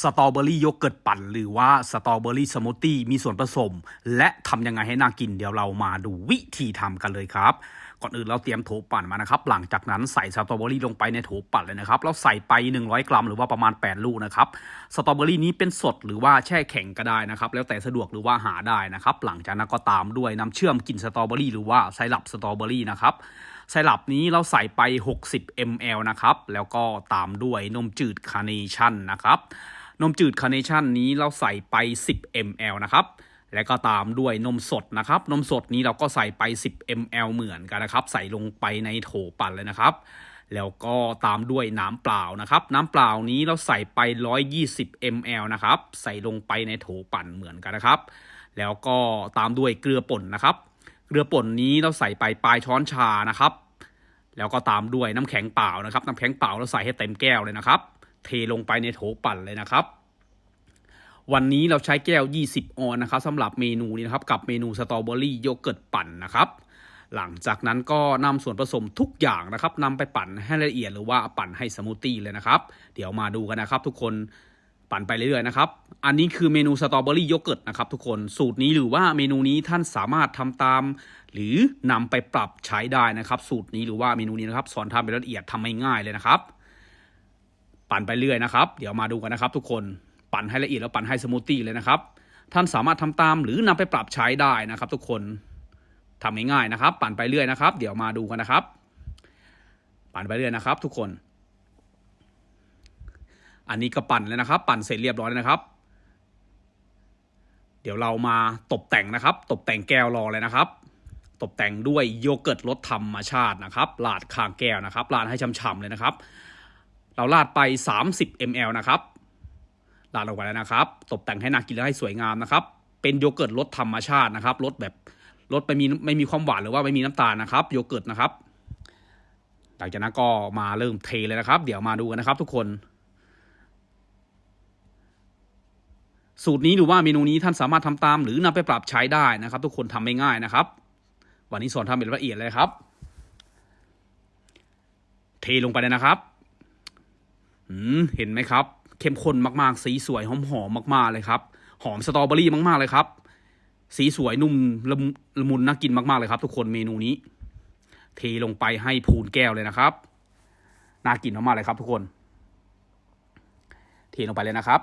สตรอเบอรี่โยเกิร์ตปั่น หรือว่าสตรอเบอรี่สมูทตี้มีส่วนผสม และทำยังไงให้น่ากินเดี๋ยวเรามาดูวิธีทำกันเลยครับ ก่อนอื่นเราเตรียมโถปั่นมานะครับ หลังจากนั้นใส่สตรอเบอรี่ลงไปในโถปั่นเลยนะครับแล้วใส่ไป 100 กรัมหรือว่าประมาณ 8 ลูกนะครับสตรอเบอรี่นี้เป็นสดหรือว่าแช่แข็งก็ได้นะครับ แล้วแต่สะดวกหรือว่าหาได้นะครับ หลังจากนั้นก็ตามด้วยน้ำเชื่อมกลิ่นสตรอเบอรี่หรือว่าไซรัปสตรอเบอรี่นะครับ ไซรัปนี้เราใส่ไป 60 ml นะครับ แล้วก็ตามด้วยนมจืดคาร์เนชั่นนะครับนมจืดคาร์เนชั่นนี้เราใส่ไป 10 ml นะครับ แล้วก็ตามด้วยนมสดนะครับ นมสดนี้เราก็ใส่ไป 10 ml เหมือนกันนะครับ ใส่ลงไปในโถปั่นเลยนะครับ แล้วก็ตามด้วยน้ำเปล่านะครับ น้ำเปล่านี้เราใส่ไป 120 ml นะครับ ใส่ลงไปในโถปั่นเหมือนกันนะครับ แล้วก็ตามด้วยเกลือป่นนะครับ เกลือป่นนี้เราใส่ไปปลายช้อนชานะครับ แล้วก็ตามด้วยน้ำแข็งเปล่านะครับ น้ำแข็งเปล่าเราใส่ให้เต็มแก้วเลยนะครับ เทลงไปในโถปั่นเลยนะครับ วันนี้เราใช้แก้ว 20 ออนนะครับสำหรับเมนูนี้นะครับกับเมนูสตรอเบอรี่โยเกิร์ตปั่นนะครับหลังจากนั้นก็นำส่วนผสมทุกอย่างนะครับนำไปปั่นให้ละเอียดหรือว่าปั่นให้สมูทตี้เลยนะครับ เดี๋ยวมาดูกันนะครับทุกคน ปั่นไปเรื่อยๆนะครับ อันนี้คือเมนูสตรอเบอรี่โยเกิร์ตนะครับทุกคน สูตรนี้หรือว่าเมนูนี้ท่านสามารถทำตาม หรือนำไปปรับใช้ได้นะครับ สูตรนี้หรือว่าเมนูนี้นะครับสอนทำเป็นละเอียดทำให้ง่ายเลยนะครับ ปั่นไปเรื่อยนะครับ เดี๋ยวมาดูกันนะครับ ทุกคน ปั่นให้ละเอียดแล้วปั่นให้สมูทตี้เลยนะครับ ท่านสามารถทำตามหรือนำไปปรับใช้ได้นะครับ ทุกคนทำง่ายๆนะครับ ปั่นไปเรื่อยนะครับ เดี๋ยวมาดูกันนะครับ ปั่นไปเรื่อยนะครับ ทุกคน อันนี้ก็ปั่นแล้วนะครับ ปั่นเสร็จเรียบร้อยแล้วนะครับ เดี๋ยวเรามาตกแต่งนะครับตกแต่งแก้วรอเลยนะครับตกแต่งด้วยโยเกิร์ตรสธรรมชาตินะครับราดข้างแก้วนะครับราดให้ฉ่ำๆเลยนะครับ เราราดไป 30 ml นะครับราดลงไปแล้วนะครับตกแต่งให้น่ากินและให้สวยงามนะครับ เป็นโยเกิร์ตรสธรรมชาตินะครับรสแบบรสไม่มีไม่มีความหวานหรือว่าไม่มีน้ำตาลนะครับ โยเกิร์ตนะครับ หลังจากนั้นก็มาเริ่มเทเลยนะครับ เดี๋ยวมาดูกันนะครับ ทุกคน สูตรนี้หรือว่าเมนูนี้ท่านสามารถทำตาม หรือนำไปปรับใช้ได้นะครับ ทุกคนทำไม่ง่ายนะครับ วันนี้สอนทำเป็นละเอียดเลยครับ เทลงไปเลยนะครับอืมเห็นไหมครับ เข้มข้นมากๆ สีสวยหอมๆมากๆเลยครับ หอมสตรอเบอรี่มากๆเลยครับ สีสวยนุ่มละละมุนน่ากินมากๆเลยครับ ทุกคนเมนูนี้ เทลงไปให้พูนแก้วเลยนะครับน่ากินมากๆเลยครับ ทุกคน เทลงไปเลยนะครับ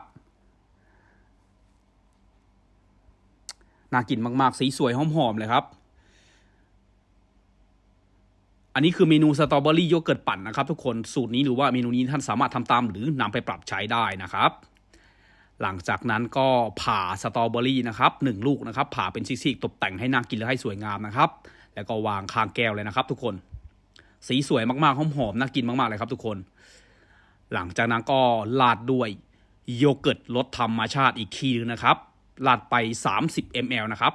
น่ากินมากๆ สีสวยหอมๆเลยครับ อันนี้คือเมนูสตรอเบอรี่โยเกิร์ตปั่นนะครับ ทุกคนสูตรนี้หรือว่าเมนูนี้ท่านสามารถทำตามหรือนำไปปรับใช้ได้นะครับ หลังจากนั้นก็ผ่าสตรอเบอรี่นะครับหนึ่งลูกนะครับ ผ่าเป็นซีกๆตกแต่งให้น่ากินและให้สวยงามนะครับ แล้วก็วางข้างแก้วเลยนะครับ ทุกคน สีสวยมากๆหอมๆน่ากินมากๆเลยครับ ทุกคน หลังจากนั้นก็ราดด้วยโยเกิร์ตรสธรรมชาติอีกทีนึงนะครับ ราดไป 30 ml นะครับ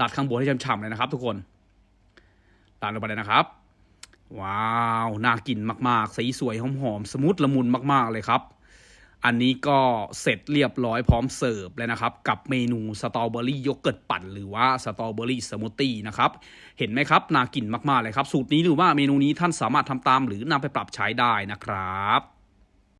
ราดข้างบนให้ฉ่ำๆเลยนะครับทุกคนตามลงไปเลยนะครับ ว้าว น่ากินมาก ๆ สีสวยหอมๆ สมูทละมุนมาก ๆ เลยครับ อันนี้ก็เสร็จเรียบร้อยพร้อมเสิร์ฟเลยนะครับ กับเมนูสตรอเบอรี่โยเกิร์ตปั่น หรือว่าสตรอเบอรี่สมูทตี้นะครับ เห็นไหมครับ น่ากินมาก ๆ เลยครับ สูตรนี้หรือว่าเมนูนี้ท่านสามารถทำตามหรือนำไปปรับใช้ได้นะครับ